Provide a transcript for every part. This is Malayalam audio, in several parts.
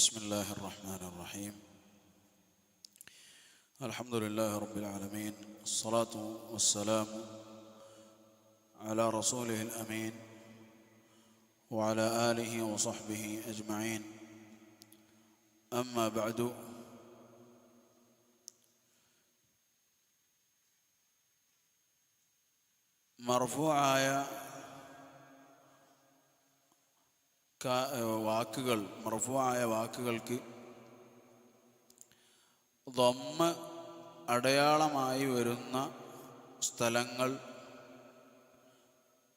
بسم الله الرحمن الرحيم. الحمد لله رب العالمين الصلاة والسلام على رسوله الأمين وعلى آله وصحبه أجمعين. أما بعد مرفوعة വാക്കുകൾ മർഫുവായ വാക്കുകൾക്ക് ദമ്മ അടയാളമായി വരുന്ന സ്ഥലങ്ങൾ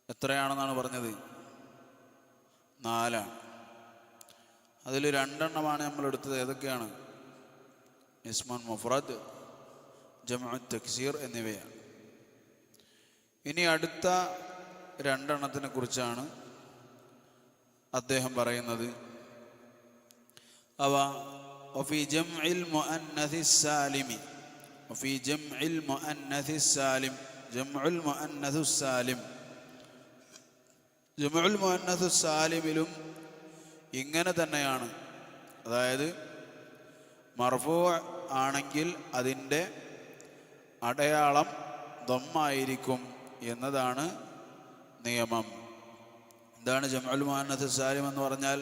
എത്രയാണെന്നാണ് പറഞ്ഞത്? നാലാണ്. അതിൽ രണ്ടെണ്ണമാണ് നമ്മൾ എടുത്തത്. ഏതൊക്കെയാണ്? ഇസ്മാൻ മുഫറദ് ജമാ തക്സീർ എന്നിവയാണ്. ഇനി അടുത്ത രണ്ടെണ്ണത്തിനെ കുറിച്ചാണ് അദ്ദേഹം പറയുന്നത്. അവ وفي جمع المؤنث السالم وفي جمع المؤنث السالم جمع المؤنث السالم ജമ മുഅന്നസു സാലിമിലും ഇങ്ങനെ തന്നെയാണ്. അതായത് മർഫൂ ആണെങ്കിൽ അതിന്റെ അടയാളം ദമ്മായിരിക്കും എന്നതാണ് നിയമം. എന്താണ് ജമഅൽ മുഹന്നത്ത് സാലിം എന്ന് പറഞ്ഞാൽ?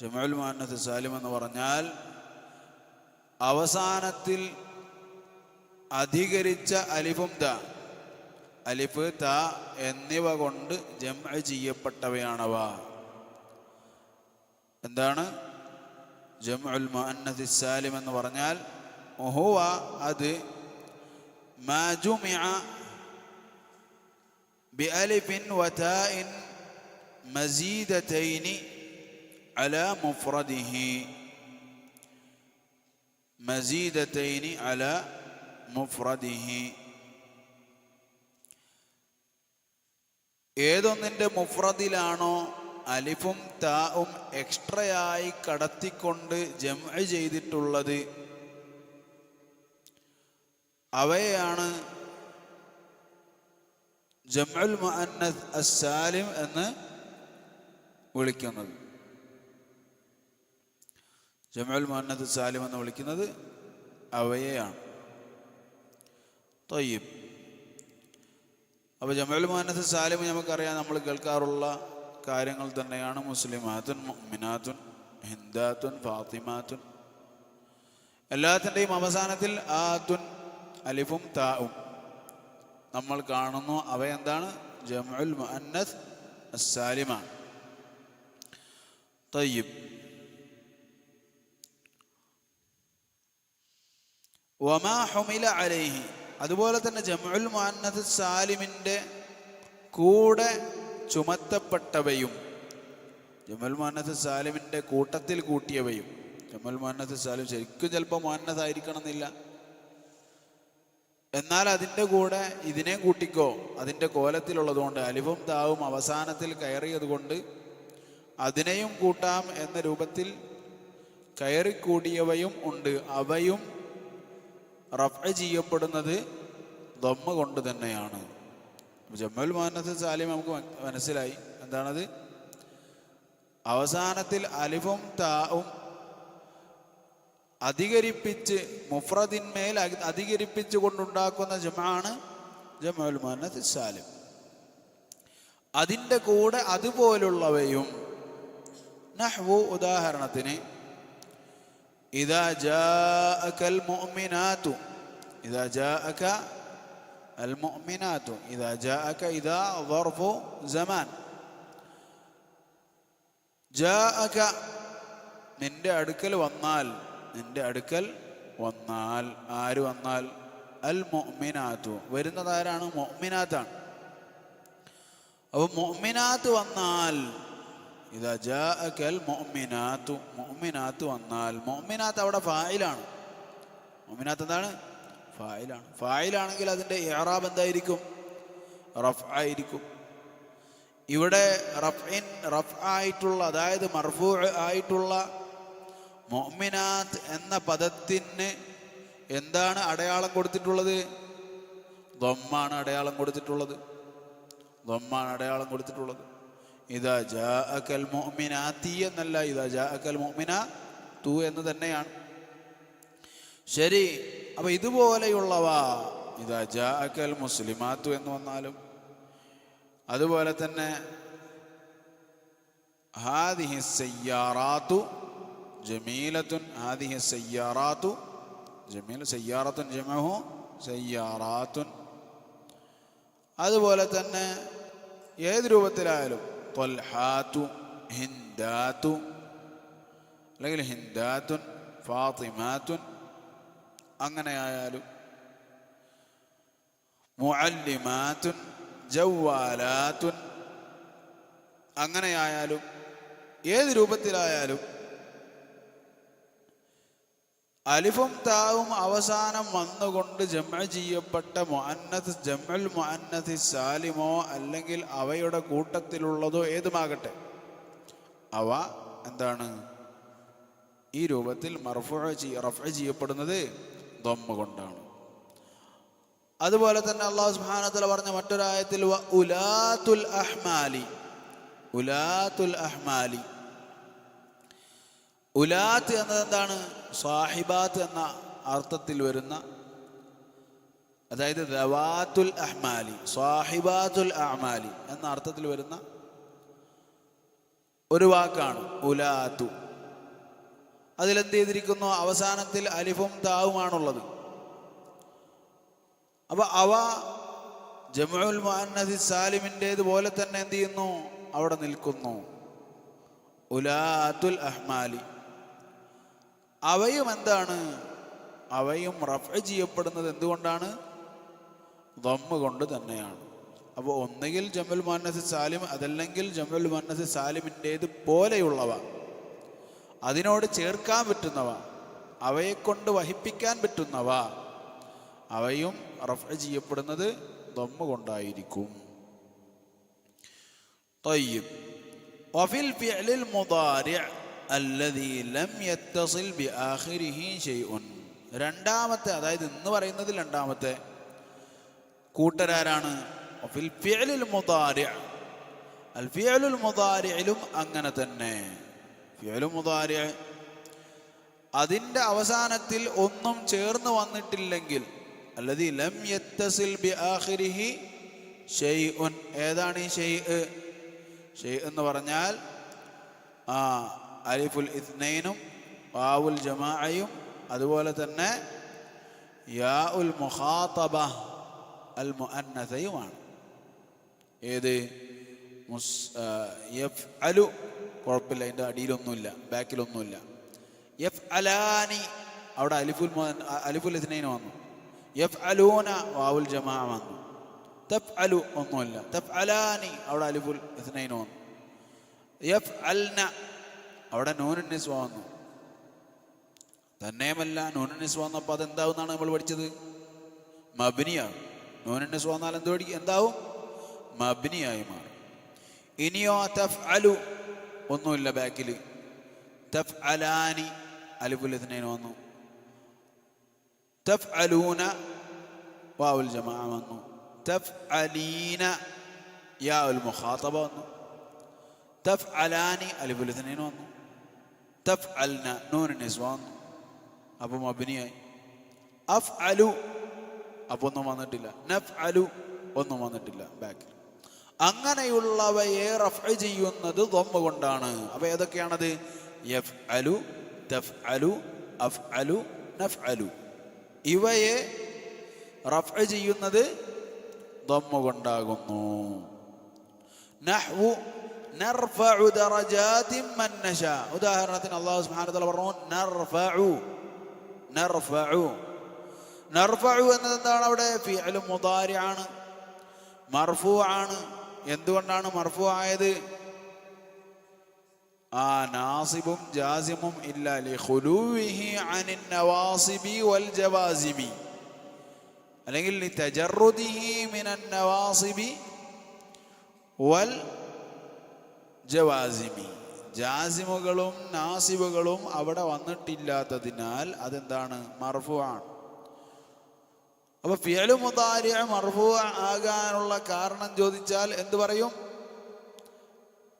ജമഅൽ മുഹന്നത്ത് സാലിം എന്ന് പറഞ്ഞാൽ അവസാനത്തിൽ അധികരിച്ച അലിഫും ത അലിഫ് ത എന്നിവ കൊണ്ട് ജമ ചെയ്യപ്പെട്ടവയാണവ. എന്താണ്? ജമുൽ മുഅന്നസ് സാലിം എന്ന് പറഞ്ഞാൽ ഹുവ അത് മാ ജുമിഅ ബിഅലിഫിൻ വതാഇൻ മസീദതൈനി അല മുഫ്രദിഹി. മസീദതൈനി അല മുഫ്രദിഹി. ഏതൊന്നിന്റെ മുഫ്രദിലാണോ അലിഫും താവും എക്സ്ട്രയായി കടത്തിക്കൊണ്ട് ജമ ചെയ്തിട്ടുള്ളത്? അവയാണ് ജമുൽ മുഅന്നസ് അസാലിം എന്ന് വിളിക്കുന്നത്. ജംഉൽ മുഹന്നദ് സാലിം എന്ന് വിളിക്കുന്നത് അവയെയാണ്. തൊയ്യബ്. അപ്പോൾ ജംഉൽ മുഹന്നദ് സാലിം നമുക്കറിയാം നമ്മൾ കേൾക്കാറുള്ള കാര്യങ്ങൾ തന്നെയാണ്. മുസ്ലിമാത്തുൻ മുഅ്മിനാത്തുൻ ഹിന്ദാത്തുൻ ഫാത്തിമാത്തുൻ. എല്ലാത്തിന്റെയും അവസാനത്തിൽ ആത്തുൻ അലിഫും താവും നമ്മൾ കാണുന്നു അവ എന്താണ് ജമുൽ മുഅന്നസ് അസ്സാലിമാണ് തയ്യിബ് وما حمل عليه. അതുപോലെ തന്നെ ജമുൽ മുഅന്നസ് സാലിമിന്റെ കൂടെ ചുമത്തപ്പെട്ടവയും ജമുൽ മുഅന്നസ് സാലിമിന്റെ കൂട്ടത്തിൽ കൂട്ടിയവയും ജമുൽ മുഅന്നസ് സാലിം ശരിക്കും ചിലപ്പോൾ മുഅന്നസ് ആയിരിക്കണം എന്നില്ല എന്നാൽ അതിന്റെ കൂടെ ഇതിനെ കൂട്ടിക്കോ. അതിന്റെ കോലത്തിലുള്ളതുകൊണ്ട് അലിഫും താവും അവസാനത്തിൽ കയറിയത് കൊണ്ട് അതിനെയും കൂട്ടാം എന്ന രൂപത്തിൽ കയറിക്കൂടിയവയും ഉണ്ട്. അവയും റഫ് ചെയ്യപ്പെടുന്നത് ദമ്മ കൊണ്ട് തന്നെയാണ്. ജമ്മൽ മാനസ് സാലിം നമുക്ക് മനസ്സിലായി. എന്താണത്? അവസാനത്തിൽ അലിഫും താവും അധികരിപ്പിച്ച് മുഫ്രദിന്മേൽ അധി- അധികരിപ്പിച്ച് കൊണ്ടുണ്ടാക്കുന്ന ജമാണ് ജമുൽ മാനസ് സാലിം. അതിന്റെ കൂടെ അതുപോലുള്ളവയും നഹ്വു ഉദാഹരണത്തിന് ഇതാ ജാഅകൽ മുഅ്മിനാതു ഇതാ ജാഅക അൽ മുഅ്മിനാതു ഇതാ ജാഅക ഇതാ ظرف സമാൻ ജാഅക നിന്റെ അടുക്കൽ വന്നാൽ നിന്റെ അടുക്കൽ വന്നാൽ ആര് വന്നാൽ അൽ മൊമിനാത്തു വരുന്നത് ആരാണ് മൊമിനാത്താണ് അപ്പൊ മൊമിനാത്ത് വന്നാൽ ഇതാ ജാഅകൽ മൊമിനാത്തു മൊമിനാത്ത് വന്നാൽ മൊമിനാത്ത് അവിടെ ഫായിലാണ്. മൊമിനാത്ത് എന്താണ്? ഫായിലാണ്. ഫായിലാണെങ്കിൽ അതിന്റെ ഇറാബ് എന്തായിരിക്കും? റഫ് ആയിരിക്കും. ഇവിടെ റഫ്ഇൻ റഫ് ആയിട്ടുള്ള അതായത് മർഫൂ ആയിട്ടുള്ള മൊമിനാത്ത് എന്ന പദത്തിന് എന്താണ് അടയാളം കൊടുത്തിട്ടുള്ളത്? ദമ്മാണ് അടയാളം കൊടുത്തിട്ടുള്ളത്. ദമ്മാണ് അടയാളം കൊടുത്തിട്ടുള്ളത്. ഇതാ ജാ അക്കൽ മോമിന തീ എന്നല്ല ഇതാ ജാ അക്കൽ മോമിന തു എന്ന് തന്നെയാണ്. ശരി അപ്പൊ ഇതുപോലെയുള്ളവ ഇതാ ജാ അക്കൽ മുസ്ലിമാത്തു എന്ന് വന്നാലും അതുപോലെ തന്നെ ഹാദിഹി സയ്യാറാത്തു ജമീലത്തുൻ ഹാദിഹി സയ്യാറാത്തു ജമീൽ സയ്യാറത്തുൻ ജമഹു സയ്യാറാത്തുൻ. അതുപോലെ തന്നെ ഏത് രൂപത്തിലായാലും ത്വൽഹാത്തു ഹിന്ദാത്തു അല്ലെങ്കിൽ ഹിന്ദാത്തുൻ ഫാത്തിമാത്തുൻ അങ്ങനെ ആയാലും മുഅല്ലിമാത്തുൻ ജവ്വാലാത്തുൻ അങ്ങനെയായാലും ഏത് രൂപത്തിലായാലും അലിഫും താവും അവസാനം വന്നുകൊണ്ട് ജമ ചെയ്യപ്പെട്ട മുഅന്നത്ത് ജമൽ മുഅന്നത്ത് സാലിമോ അല്ലെങ്കിൽ അവയുടെ കൂട്ടത്തിലുള്ളതോ ഏതുമാകട്ടെ അവ എന്താണ്? ഈ രൂപത്തിൽ മർഫു റഫ ചെയ്യപ്പെടുന്നത് ദമ്മ കൊണ്ടാണ്. അതുപോലെ തന്നെ അള്ളാഹു വ പറഞ്ഞ മറ്റൊരായത്തിൽ ഉലാത്തുൽ അഹ്മാലി ഉലാത്തുൽ അഹ്മാലി. ഉലാത്ത് എന്നത് എന്താണ്? സാഹിബാത്ത് എന്ന അർത്ഥത്തിൽ വരുന്ന അതായത് ദവാത്തുൽ അഹ്മാലി സാഹിബാത്തുൽ അഹ്മാലി എന്ന അർത്ഥത്തിൽ വരുന്ന ഒരു വാക്കാണ് ഉലാത്തു. അതിലെന്ത് ചെയ്തിരിക്കുന്നു അവസാനത്തിൽ അലിഫും താവുമാണുള്ളത്. അപ്പൊ അവ ജമുൽ മുഹന്നദി സാലിമിന്റേത് പോലെ തന്നെ എന്ത് ചെയ്യുന്നു അവിടെ നിൽക്കുന്നു. ഉലാത്തുൽ അഹ്മാലി. അവയും എന്താണ് അവയും റഫ് ചെയ്യപ്പെടുന്നത് എന്തുകൊണ്ടാണ് ദമ്മ് കൊണ്ട് തന്നെയാണ് അപ്പോൾ ഒന്നുകിൽ ജമൽ മുഹന്നസ് സാലിം അതല്ലെങ്കിൽ ജമൽ മുഹന്നസ് സാലിമിൻ്റേത് പോലെയുള്ളവ അതിനോട് ചേർക്കാൻ പറ്റുന്നവ അവയെ കൊണ്ട് വഹിപ്പിക്കാൻ പറ്റുന്നവ അവയും റഫ് ചെയ്യപ്പെടുന്നത് ദമ്മ് കൊണ്ടായിരിക്കും طيب وفي الفعل المضارع രണ്ടാമത്തെ അതായത് ഇന്ന് പറയുന്നത് രണ്ടാമത്തെ കൂട്ടരാരാണ്? മുതാരിലും അങ്ങനെ തന്നെ. മുതാരി അതിന്റെ അവസാനത്തിൽ ഒന്നും ചേർന്ന് വന്നിട്ടില്ലെങ്കിൽ അല്ലതി ലം യത്തസിൽ ബി ആഖിരിഹി ഷെയ് ഏതാണ് ഈ ഷെയ് ഷെയ് എന്ന് പറഞ്ഞാൽ ആ അലിഫുൽ ഇത്നൈനും വാവുൽ ജമാഅയും അതുപോലെ തന്നെ യാ ഉൽ മുഖാത്തബ അൽ മുഅന്നസയുമാണ്. ഏത്? മുസ് യഫ് അലു കുഴപ്പമില്ല അതിന്റെ അടിയിലൊന്നുമില്ല ബാക്കിലൊന്നുമില്ല. യഫ് അലാനി അവിടെ അലിഫുൽ മുഅന്ന- അലിഫുൽ ഇത്നൈന് വന്നു. യഫ് അലൂന വാവുൽ ജമാ വന്നു. തഫ് അലു ഒന്നുമില്ല. തഫ് അലാനി അവിടെ അലിഫുൽ ഇത്നൈന് വന്നു. യഫ് അൽന അവിടെ നൂനൻ നിസ്വ വന്നു തന്നെയുമല്ല നൂനൻ നിസ്വ വന്നപ്പോൾ അതെന്താവുന്നാണ് നമ്മൾ പഠിച്ചത്? മബിനിയാണ് നൂനൻ നിസ്വ വന്നാൽ എന്ത് പഠിക്കും? എന്താവും? മബിനിയായി മാറും. ഇനിയോ തഫ് അലു ഒന്നുമില്ല ബാക്കിൽ തഫ് അലാനി അലിഫുൽ ഇത്നൈന് വന്നു. തഫ് അലൂന വാവുൽ ജമാ വന്നു. തഫ് അലീന യാ ഉൽ മുഖാത്തബ വന്നു. തഫ് അലാനി വന്നു. തഫ് അൽന നൂൻ നിസ്വ വന്നു അപ്പം അഭിനിയായി അഫ് അലു അപ്പോൾ ഒന്നും വന്നിട്ടില്ല നഫ് അലു ഒന്നും വന്നിട്ടില്ല ബാക്കിൽ അങ്ങനെയുള്ളവയെ റഫ് ചെയ്യുന്നത് ദൊമ്മ കൊണ്ടാണ്. അപ്പൊ ഏതൊക്കെയാണത്? യഫ് അലു തഫ് അലു അഫ് അലു നഫ് അലു ഇവയെ റഫ് ചെയ്യുന്നത് ദൊമ്മ കൊണ്ടാകുന്നു. നഹ്വു നർഫഉ ദറജാതിൻ മൻ നശാ ഉദാഹരണത്തിന് അല്ലാഹു സുബ്ഹാനഹു വ തആല പറഞ്ഞു നർഫഉ. നർഫഉ. നർഫഉ എന്നത് എന്താണ് അവിടെ? ഫിഅലു മുദാരിആണ്. മർഫൂ ആണ് എന്തുകൊണ്ടാണ് മർഫൂ ആയത് ആ നാസിബും ജാസിമും ഇല്ല. ലിഖുലൂവിഹി അനിൻ നവാസിബി വൽ ജവാസിമി അല്ലെങ്കിൽ ലിതജറുദിഹി മിനൻ നവാസിബി വൽ ജവാസിമി. ജാസിമുകളും നാസിബുകളും അവിടെ വന്നിട്ടില്ലാത്തതിനാൽ അതെന്താണ്? മർഫു ആണ് അപ്പൊ ഫിയലു മർഫു ആകാനുള്ള കാരണം ചോദിച്ചാൽ എന്ത് പറയും?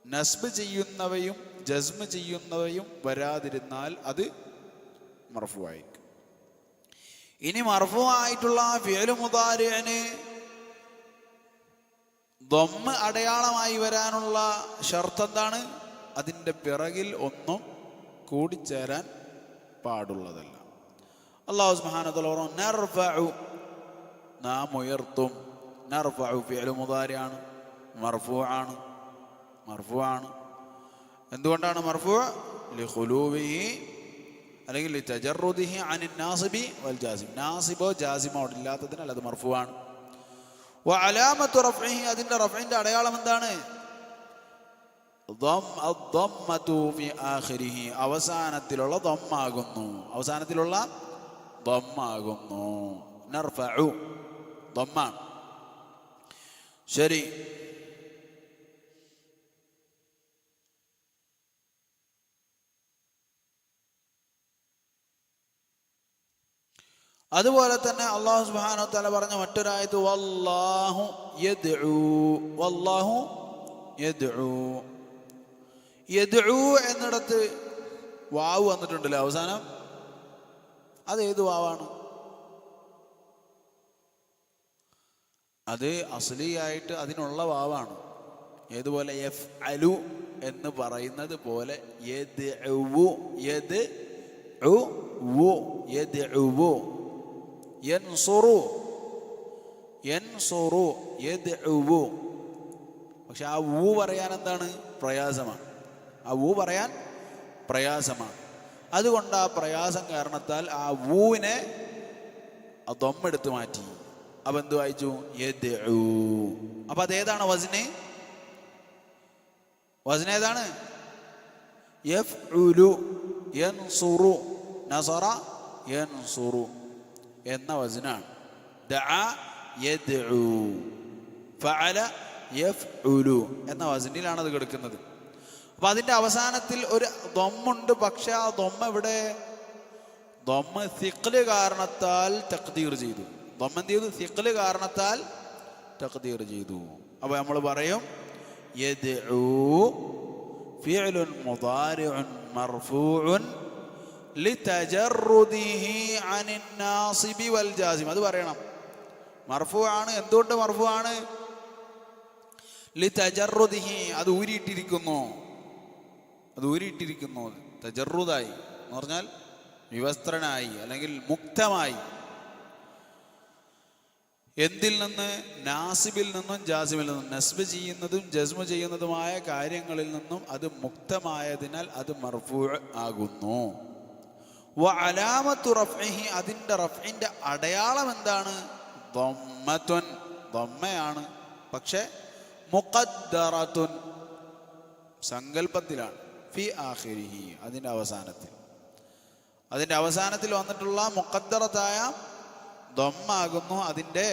നസ്ബ് ചെയ്യുന്നവയും ജസ്മ ചെയ്യുന്നവയും വരാതിരുന്നാൽ അത് മർഫു ആയിരിക്കും ഇനി മർഫു ആയിട്ടുള്ള ഫിയലു മുതാരിന് ദൊമ്മ അടയാളമായി വരാനുള്ള ഷർത്ത് എന്താണ് അതിന്റെ പിറകിൽ ഒന്നും കൂടിച്ചേരാൻ പാടുള്ളതല്ല. അള്ളാഹു നർഫഉ. നാം ഉയർത്തും. നർഫു ഫിഅലു മുദാരിയാണ്. മർഫൂ ആണ്. മർഫു ആണ്. എന്തുകൊണ്ടാണ് മർഫു ലിഹുലൂവിഹി അല്ലെങ്കിൽ തജറുദിഹി അനിൻ നാസിബി വൽ ജാസിം. നാസിബോ അവിടെ ഇല്ലാത്തതിനാൽ അത് മർഫു ആണ്. അലാമത്ത് റഫ്ഇഹി അതിന്റെ റഫ്ഇന്റെ അടയാളം എന്താണ്? അവസാനത്തിലുള്ള ദമ്മാകുന്നു. അവസാനത്തിലുള്ള ദമ്മാകുന്നു. നർഫു ദമ്മാണ് ശരി. അതുപോലെ തന്നെ അള്ളാഹു തആല പറഞ്ഞ മറ്റൊരായത് വല്ലാഹു വല്ലാഹു എന്നിടത്ത് വാവ് വന്നിട്ടുണ്ടല്ലോ അവസാനം? അത് ഏത് വാവാണ്? അത് അസലിയായിട്ട് അതിനുള്ള വാവാണ്. ഏതുപോലെ? എഫ് അലു എന്ന് പറയുന്നത് പോലെ യദ് യദ് യദ് യൻസുറു. യൻസുറു യദ്ഉ പക്ഷെ ആ ഊ പറയാൻ എന്താണ്? പ്രയാസമാണ്. ആ ഊ പറയാൻ പ്രയാസമാണ്. അതുകൊണ്ട് ആ പ്രയാസം കാരണത്താൽ ആ ഊവിനെ ദൊമ്മെടുത്ത് മാറ്റി. അപ്പം എന്ത് വായിച്ചു? അപ്പൊ അതേതാണ് വസിന്? വസിന് ഏതാണ്? യൻസുറു. നസറ യൻസുറു. എന്ന വചനാണ്. എന്ന വചനിലാണ് അത് കിടക്കുന്നത്. അപ്പൊ അതിന്റെ അവസാനത്തിൽ ഒരു ദൊമ്മുണ്ട് പക്ഷെ ആ ദൊമ്മ ഇവിടെ ദൊമ്മ സിഖ്ല് കാരണത്താൽ തക്തീർ ചെയ്തു. ദൊമ്മ എന്ത് ചെയ്തു? സിഖ്ല് കാരണത്താൽ തക്തീർ ചെയ്തു. അപ്പൊ നമ്മൾ പറയും ഫിഅലുൻ മുദാരിഉൻ മർഫൂഉൻ അത് പറയണം. മർഫു ആണ് എന്തുകൊണ്ട് മർഫു ആണ് അത് ഊരിയിട്ടിരിക്കുന്നു. അത് ഊരിയിട്ടിരിക്കുന്നു. തജറുദായി എന്ന് പറഞ്ഞാൽ വിവസ്ത്രനായി അല്ലെങ്കിൽ മുക്തമായി. എന്തിൽ നിന്ന്? നാസിബിൽ നിന്നും ജാസിമിൽ നിന്നും. നസ്ബ് ചെയ്യുന്നതും ജസ്മ ചെയ്യുന്നതുമായ കാര്യങ്ങളിൽ നിന്നും അത് മുക്തമായതിനാൽ അത് മർഫൂ ആകുന്നു. അലാമത്തു റഫ്ഇഹി അതിൻ്റെ റഫ്ഇൻ്റെ അടയാളം എന്താണ് ദൊമ്മത്തുൻ ദൊമ്മയാണ് പക്ഷെ മുഖദ്ദറത്തുൻ സങ്കല്പത്തിലാണ് ഫി ആഖിരിഹി അതിൻ്റെ അവസാനത്തിൽ അതിൻ്റെ അവസാനത്തിൽ വന്നിട്ടുള്ള മുഖദ്ദറത്തായ ദൊമ്മാകുന്നു അതിൻ്റെ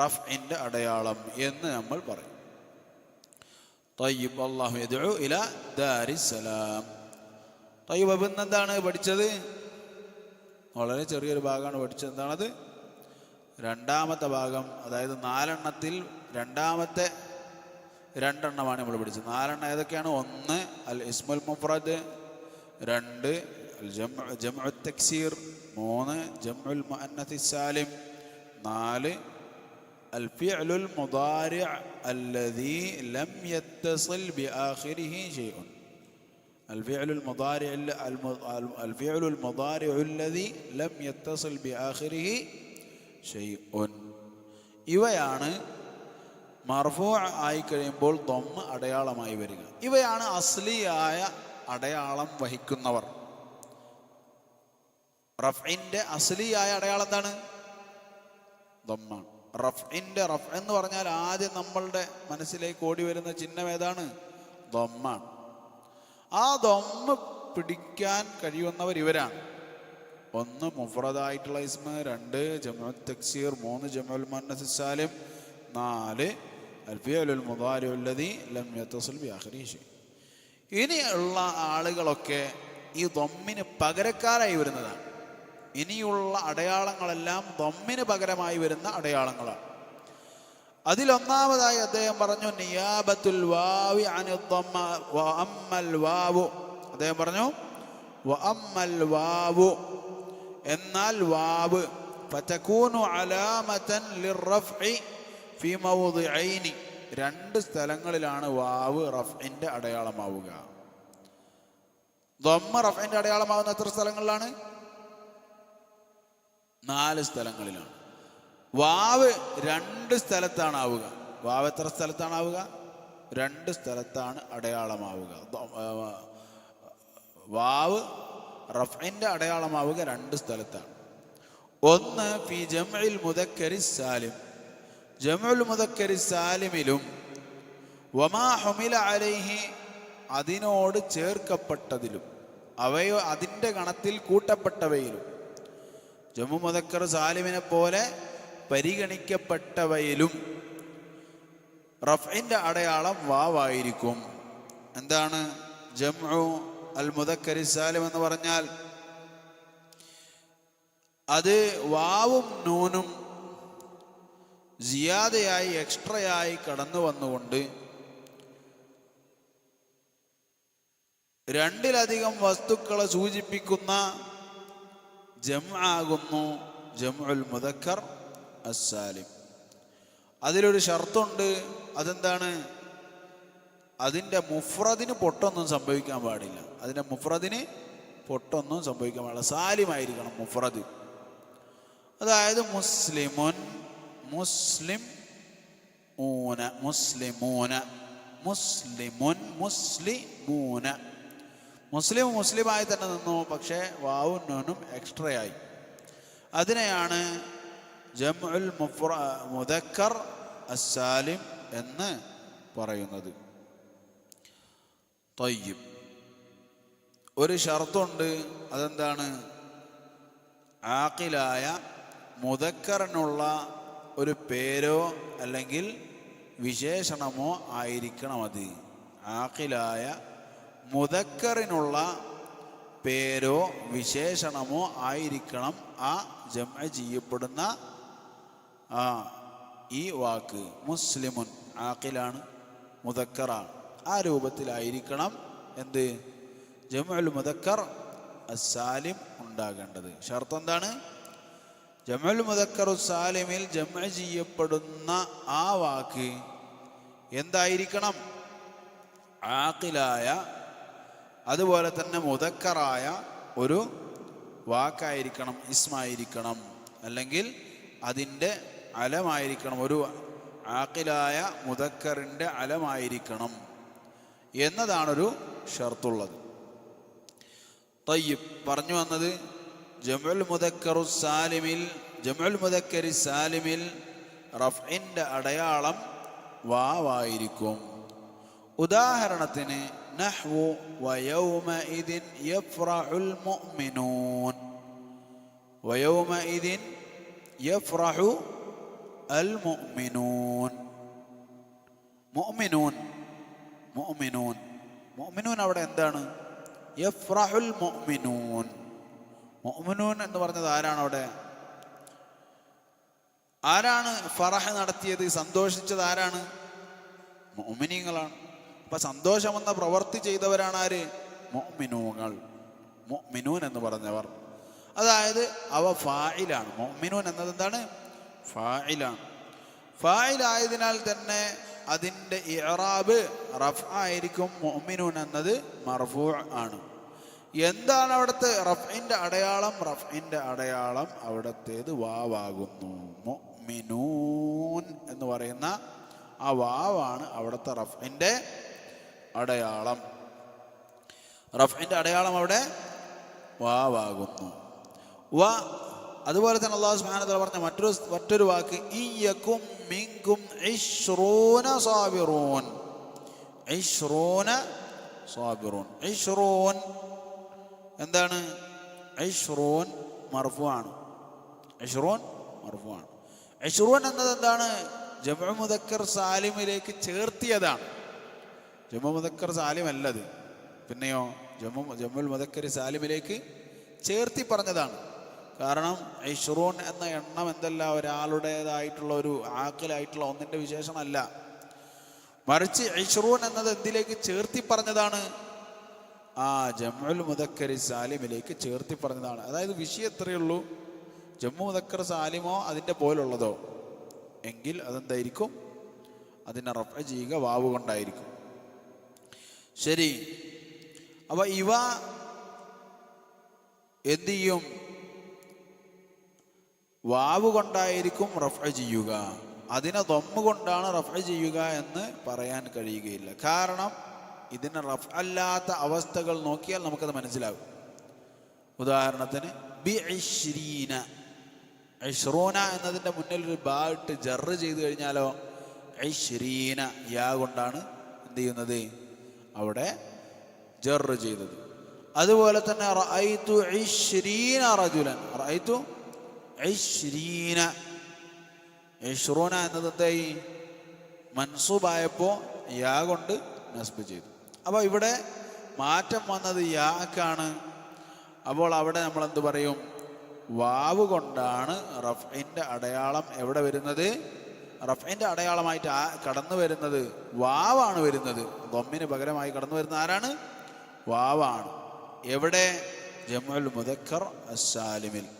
റഫ്ഇൻ്റെ അടയാളം എന്ന് നമ്മൾ പറയും طيب الله يدعو إلى دار السلام طيب അപ്പം ഇന്ന് എന്താണ് പഠിച്ചത് വളരെ ചെറിയൊരു ഭാഗമാണ് പഠിച്ചത് എന്താണത് രണ്ടാമത്തെ ഭാഗം അതായത് നാലെണ്ണത്തിൽ രണ്ടാമത്തെ രണ്ടെണ്ണമാണ് നമ്മൾ പഠിച്ചത് നാലെണ്ണം ഏതൊക്കെയാണ് ഒന്ന് അൽ ഇസ്മുൽ മുഫ്രദ് രണ്ട് അൽ ജംഉ ജംഉ തക്സീർ മൂന്ന് ജംഉൽ മുഅന്നത്തി സാലിം നാല് الفعل المضارع الذي لم يتصل بآخره شيء الفعل المضارع الفعل المضارع الذي لم يتصل بآخره شيء ഇവയാണ് മർഫൂ ആയി കഴിയുമ്പോൾ ദൊമ്മ അടയാളമായി വരിക ഇവയാണ് അസ്ലിയായ അടയാളം വഹിക്കുന്നവർ റഫ്ഇന്റെ അസ്ലിയായ അടയാളം എന്താണ് ദമ്മാണ് റഫ്ഇന്റെ റഫ് എന്ന് പറഞ്ഞാൽ ആദ്യം നമ്മളുടെ മനസ്സിലേക്ക് ഓടി വരുന്ന ചിഹ്നം ഏതാണ് ദമ്മാണ് ആ ദൊമ്മ പിടിക്കാൻ കഴിയുന്നവർ ഇവരാണ്. ഒന്ന് മുഫറദായിട്ടുള്ള ഇസ്മ രണ്ട് ജമു തക്സീർ മൂന്ന് ജമുൽ മുന്നസ് സാലിം നാല് അൽഫിയുൽ മുദാരിഉല്ലദി ലം ഇനിയുള്ള ആളുകളൊക്കെ ഈ ദൊമ്മിന് പകരക്കാരായി വരുന്നതാണ്. ഇനിയുള്ള അടയാളങ്ങളെല്ലാം ദൊമ്മിന് പകരമായി വരുന്ന അടയാളങ്ങളാണ്. അതിലൊന്നാമതായി അദ്ദേഹം പറഞ്ഞു നിയാബത്തുൽ വാവി അമ്മൽ വാവു. അദ്ദേഹം പറഞ്ഞു അമ്മൽ വാവു. എന്നാൽ വാവ് ഫതകൂനു അലാമതൻ ലിർറഫ്ഇ ഫി മൗദിഐനി രണ്ട് സ്ഥലങ്ങളിലാണ് വാവ് റഫ്ഇന്റെ അടയാളമാവുക. ദൊമ്മ റഫ്ഇന്റെ അടയാളമാവുന്ന എത്ര സ്ഥലങ്ങളിലാണ്? നാല് സ്ഥലങ്ങളിലാണ്. വാവ് രണ്ട് സ്ഥലത്താണ് ആവുക വാവ് എത്ര സ്ഥലത്താണ് ആവുക രണ്ട് സ്ഥലത്താണ് അടയാളമാവുക. വാവ് റഫ്ഇന്റെ അടയാളമാവുക രണ്ട് സ്ഥലത്താണ്. ഒന്ന് ഫി ജംഇൽ മുതക്കരി സാലിം. ജമുൽ മുതക്കരി സാലിമിലും വമാ ഹുമില അലൈഹി അതിനോട് ചേർക്കപ്പെട്ടതിലും അവയോ അതിന്റെ ഗണത്തിൽ കൂട്ടപ്പെട്ടവയിലും. ജമ്മു മുതക്കർ സാലിമിനെ പോലെ പരിഗണിക്കപ്പെട്ടവയിലും റഫ്ഇന്റെ അടയാളം വാവായിരിക്കും. എന്താണ്? ജംഉ അൽ മുദക്കരി സാലിം എന്ന് പറഞ്ഞാൽ അത് വാവും നൂനും സിയാദയായി എക്സ്ട്രയായി കടന്നു വന്നുകൊണ്ട് രണ്ടിലധികം വസ്തുക്കളെ സൂചിപ്പിക്കുന്ന ജം ആകുന്നു ജംഉൽ മുദക്കർ. അസാലിം അതിലൊരു ഷർത്തുണ്ട്. അതെന്താണ്? അതിന്റെ മുഫ്രദിന് പൊട്ടൊന്നും സംഭവിക്കാൻ പാടില്ല. അതിന്റെ മുഫ്രദിന് പൊട്ടൊന്നും സംഭവിക്കാൻ പാടില്ല. സാലിമായിരിക്കണം മുഫ്രദ്. അതായത് മുസ്ലിമുൻ മുസ്ലിം ഊന മുസ്ലിമൂന മുസ്ലിമുൻ മുസ്ലിമൂന. മുസ്ലിം മുസ്ലിമായി തന്നെ നിന്നു പക്ഷേ വാവും നൂനും എക്സ്ട്രാ ആയി. അതിനെയാണ് ജംഉൽ മുഫ്ര മുദക്കർ അസാലിം എന്ന് പറയുന്നത്. തൊയ്യും ഒരു ഷർത്തുണ്ട് അതെന്താണ്? ആക്കിലായ മുതക്കറിനുള്ള ഒരു പേരോ അല്ലെങ്കിൽ വിശേഷണമോ ആയിരിക്കണം അത്. ആക്കിലായ മുതക്കറിനുള്ള പേരോ വിശേഷണമോ ആയിരിക്കണം ആ ജമ ചെയ്യപ്പെടുന്ന ആ ഈ വാക്ക് മുസ്ലിമുൻ ആക്കിലാണ് മുതക്കറ ആ രൂപത്തിലായിരിക്കണം എന്ത്? ജമുൽ മുതക്കർ അസാലിം ഉണ്ടാകേണ്ടത്. ഷർത്ത് എന്താണ്? ജമുൽ മുതക്കർ സാലിമിൽ ജമ ചെയ്യപ്പെടുന്ന ആ വാക്ക് എന്തായിരിക്കണം? ആക്കിലായ അതുപോലെ തന്നെ മുതക്കറായ ഒരു വാക്കായിരിക്കണം ഇസ്മായിരിക്കണം. അല്ലെങ്കിൽ അതിന്റെ അലമായിരിക്കണം. ഒരു ആക്കിലായ മുതക്കറിന്റെ അലമായിരിക്കണം എന്നതാണൊരു ഷർത്തുള്ളത്. തയ്യബ് പറഞ്ഞു വന്നത് ജമുൽ മുതക്കറു സാലിമിൽ ജമുൽ മുദക്കരി സാലിമിൽ റഫ്ഇന്റെ അടയാളം വാവായിരിക്കും. ഉദാഹരണത്തിന് നഹ്വു വയൗമഇദിൻ യഫ്റഹുൽ മുഅ്മിനൂൻ. വയൗമഇദിൻ യഫ്റഹു അൽ മുഅ്മിനൂൻ മുഅ്മിനൂൻ മുഅ്മിനൂൻ അവിടെ എന്താണ്? യഫ്റഹുൽ മുഅ്മിനൂൻ മുഅ്മിനൂൻ എന്ന് പറഞ്ഞത് ആരാണ് അവിടെ? ആരാണ് ഫറഹ് നടത്തിയത്? സന്തോഷിച്ചത് ആരാണ്? മുഅ്മിനീങ്ങളാണ്. അപ്പൊ സന്തോഷമെന്ന പ്രവൃത്തി ചെയ്തവരാണ് ആര്? മുഅ്മിനൂങ്ങൾ. മുഅ്മിനൂൻ എന്ന് പറഞ്ഞവർ. അതായത് അവ ഫായിലാണ് മുഅ്മിനൂൻ എന്നത് എന്താണ്? ഫായിലാണ് ഫായിലായതിനാൽ തന്നെ അതിന്റെ ഇറാബ് റഫ് ആയിരിക്കും മൊമിനൂൻ എന്നത് മർഫൂ ആണ്. എന്താണ് അവിടുത്തെ റഫിന്റെ അടയാളം? റഫിന്റെ അടയാളം അവിടത്തേത് വാവാകുന്നു. മൊമിനൂൻ എന്ന് പറയുന്ന ആ വാവാണ് അവിടുത്തെ റഫിന്റെ അടയാളം. റഫിന്റെ അടയാളം അവിടെ വാവാകുന്നു. വ അതുപോലെ തന്നെ അള്ളാഹു സുബ്ഹാനഹു പറഞ്ഞ മറ്റൊരു മറ്റൊരു വാക്ക് ഇയ്യക്കും മിങ്കും ഇശ്റൂന സാബിറൂൻ. ഇശ്റൂന സാബിറൂൻ. ഇശ്റൂൻ എന്താണ്? ഇശ്റൂൻ മർഫുവാണ്. ഇശ്റൂൻ മർഫുവാണ്. ഇശ്റൂൻ എന്നത് എന്താണ്? ജമ മുദക്കർ സാലിമിലേക്ക് ചേർത്തിയതാണ്. ജമ മുദക്കർ സാലിം അല്ലത് പിന്നെയോ ജമ്മു ജമ്മുൽ മുദക്കർ സാലിമിലേക്ക് ചേർത്തി പറഞ്ഞതാണ്. കാരണം ഇഷ്റൂൺ എന്ന എണ്ണം എന്തല്ല ഒരാളുടേതായിട്ടുള്ള ഒരു ആക്കലായിട്ടുള്ള ഒന്നിന്റെ വിശേഷമല്ല. മറിച്ച് ഇഷ്റൂൻ എന്നത് എന്തിലേക്ക് ചേർത്തി പറഞ്ഞതാണ്? ആ ജമ്മുൽ മുദക്കരി സാലിമിലേക്ക് ചേർത്തി പറഞ്ഞതാണ്. അതായത് വിഷയം എത്രയേ ഉള്ളൂ? ജമ്മു മുദക്കർ സാലിമോ അതിന്റെ പോലുള്ളതോ? എങ്കിൽ അതെന്തായിരിക്കും? അതിനെ റഫ ചെയ്യുക വാവ് കൊണ്ടായിരിക്കും. ശരി. അപ്പൊ ഇവ എന്തു ചെയ്യും? വാവ് കൊണ്ടായിരിക്കും റഫ ചെയ്യുക. അതിനെ ദൊമ്മ കൊണ്ടാണ് റഫ ചെയ്യുക എന്ന് പറയാൻ കഴിയുകയില്ല. കാരണം ഇതിന് റഫ് അല്ലാത്ത അവസ്ഥകൾ നോക്കിയാൽ നമുക്കത് മനസ്സിലാകും. ഉദാഹരണത്തിന് ബി ഐശ്രീന ഇഷ്റൂന എന്നതിന്റെ മുന്നിൽ ഒരു ബാ ഇട്ട് ജറ് ചെയ്ത് കഴിഞ്ഞാലോ ഐശ്രീന യാ കൊണ്ടാണ് എന്ത് ചെയ്യുന്നത്? അവിടെ ജറ് ചെയ്തത്. അതുപോലെ തന്നെ റഅയ്തു ഐശ്രീന റജുലൻ. റഅയ്തു ഇശ്രീന ഇഷ്റൂന എന്നത് എന്തായി മൻസൂബായപ്പോൾ യാ കൊണ്ട് നസ്ബ് ചെയ്തു. അപ്പോൾ ഇവിടെ മാറ്റം വന്നത് യാക്കാണ്. അപ്പോൾ അവിടെ നമ്മൾ എന്ത് പറയും? വാവ് കൊണ്ടാണ് റഫിന്റെ അടയാളം എവിടെ വരുന്നത്? റഫിന്റെ അടയാളമായിട്ട് ആ കടന്നു വരുന്നത് വാവാണ് വരുന്നത്. ദൊമ്മിന് പകരമായി കടന്നു വരുന്ന ആരാണ്? വാവാണ്. എവിടെ? ജമുൽ മുദക്കർ അസാലിമിൽ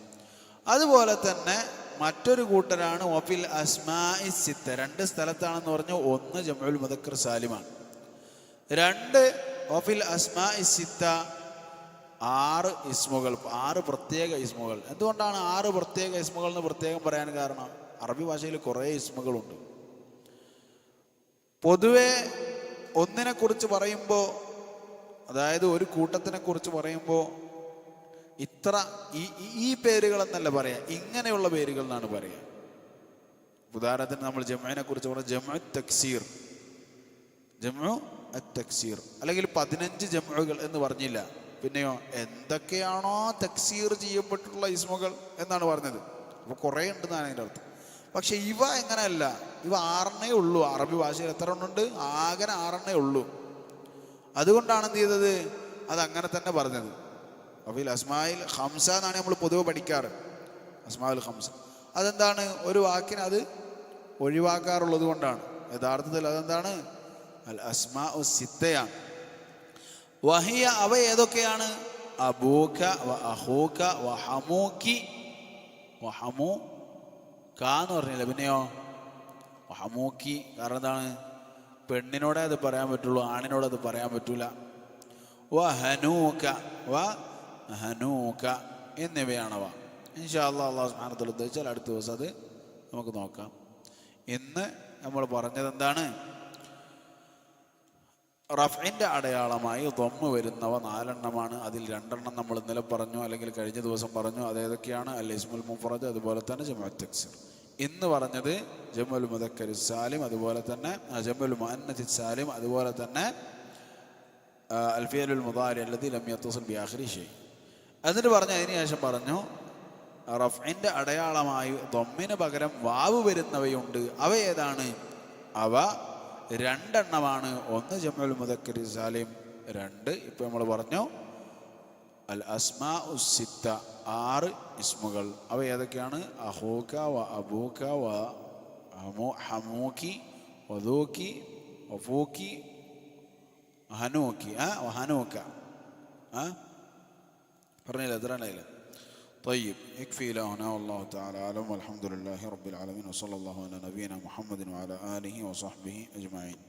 അതുപോലെ തന്നെ മറ്റൊരു കൂട്ടരാണ് ഒഫിൽ അസ്മാഇ സിത്ത. രണ്ട് സ്ഥലത്താണെന്ന് പറഞ്ഞു. ഒന്ന് ജമുൽ മുദക്കർ സാലിമാണ്. രണ്ട് ഒഫിൽ അസ്മാഇ സിത്ത ആറ് ഇസ്മുകൾ ആറ് പ്രത്യേക ഇസ്മുകൾ. എന്തുകൊണ്ടാണ് ആറ് പ്രത്യേക ഇസ്മുകൾ എന്ന് പ്രത്യേകം പറയാൻ കാരണം? അറബി ഭാഷയിൽ കുറേ ഇസ്മുകളുണ്ട്. പൊതുവെ ഒന്നിനെ കുറിച്ച് പറയുമ്പോൾ അതായത് ഒരു കൂട്ടത്തിനെ കുറിച്ച് പറയുമ്പോൾ ഇത്ര ഈ ഈ- പേരുകളെന്നല്ല പറയാ. ഇങ്ങനെയുള്ള പേരുകൾ എന്നാണ് പറയുക ഉദാഹരണത്തിന് നമ്മൾ ജമ്മുവിനെ കുറിച്ച് പറഞ്ഞ ജമ്മു തക്സീർ. ജമ്മു തക്സീർ. അല്ലെങ്കിൽ പതിനഞ്ച് ജമ്മുകൾ എന്ന് പറഞ്ഞില്ല. പിന്നെയോ എന്തൊക്കെയാണോ തക്സീർ ചെയ്യപ്പെട്ടിട്ടുള്ള ഇസ്മുകൾ എന്നാണ് പറഞ്ഞത്. അപ്പോൾ കുറേ ഉണ്ടെന്നാണ് അതിന്റെ അർത്ഥം. പക്ഷെ ഇവ എങ്ങനെയല്ല? ഇവ ആറെണ്ണേ ഉള്ളൂ. അറബി ഭാഷയിൽ എത്ര എണ്ണമുണ്ട് ആകെ ആറെണ്ണേ ഉള്ളൂ. അതുകൊണ്ടാണ് എന്ത് ചെയ്തത്? അത് അങ്ങനെ തന്നെ പറഞ്ഞത്. അഫിൽ അസ്മായിൽ ഹംസ എന്നാണ് നമ്മൾ പൊതുവെ പഠിക്കാറ്. അസ്മാഉൽ ഹംസ അതെന്താണ്? ഒരു വാക്കിന് അത് ഒഴിവാക്കാറുള്ളത് കൊണ്ടാണ്. യഥാർത്ഥത്തിൽ അതെന്താണ്? അൽ അസ്മാ സിത്തയാണ്. വഹിയ അവ ഏതൊക്കെയാണ്? അബൂക്ക വ അഹൂക്ക വ ഹമൂക്കി. വ ഹമൂ എന്ന് പറഞ്ഞില്ല പിന്നെയോ? ഹമൂക്കി. കാരണം എന്താണ്? പെണ്ണിനോടെ അത് പറയാൻ പറ്റുള്ളൂ ആണിനോട് അത് പറയാൻ പറ്റൂല. വ ഹനൂക്ക. വ ഹനൂക്ക എന്നിവയാണവ. ഇൻഷാ അല്ലാ അള്ളാഹു സുബ്ഹാനഹു ഉദ്ദേശിച്ചാൽ അടുത്ത ദിവസം അത് നമുക്ക് നോക്കാം. ഇന്ന് നമ്മൾ പറഞ്ഞത് എന്താണ്? റഫിന്റെ അടയാളമായി തൊമ്മ വരുന്നവ നാലെണ്ണമാണ്. അതിൽ രണ്ടെണ്ണം നമ്മൾ ഇന്നലെ പറഞ്ഞു അല്ലെങ്കിൽ കഴിഞ്ഞ ദിവസം പറഞ്ഞു. അതേതൊക്കെയാണ് അൽ ഇസ്മുൽ മുഫറജ് അതുപോലെ തന്നെ ജമാഅത്ത് തക്സീർ. ഇന്ന് പറഞ്ഞത് ജമുൽ മുദക്കരി സാലിം അതുപോലെ തന്നെ ജമുൽ മുഅന്നത്ത് സാലിം അതുപോലെ തന്നെ അൽഫിയലുൽ മുദാരി അല്ലതി ലം ബിയാഹരി ബി ആഖിരി ഷൈ. എന്നിട്ട് പറഞ്ഞു അതിന് ശേഷം പറഞ്ഞു റഫിന്റെ അടയാളമായി ദൊമ്മിന് പകരം വാവ് വരുന്നവയുണ്ട്. അവ ഏതാണ്? അവ രണ്ടെണ്ണമാണ്. ഒന്ന് ജമ്മൽ മുതക്കരി സാലിം രണ്ട് ഇപ്പം നമ്മൾ പറഞ്ഞു അൽ അസ്മാ ഉസിത്ത ആറ് ഇസ്മുകൾ. അവ ഏതൊക്കെയാണ്? അഹൂക്ക വ അബൂക്ക വ ഹമോ ഹമൂക്കി വധൂക്കി വഫൂക്കി ഹനൂക്കി. ആ ഹനൂക്ക. ആ പറഞ്ഞില്ല എത്ര എണ്ണയില്ല طيب يكفي إلى هنا والله تعالى أعلم والحمد لله رب العالمين وصلى الله على نبينا محمد وعلى آله وصحبه أجمعين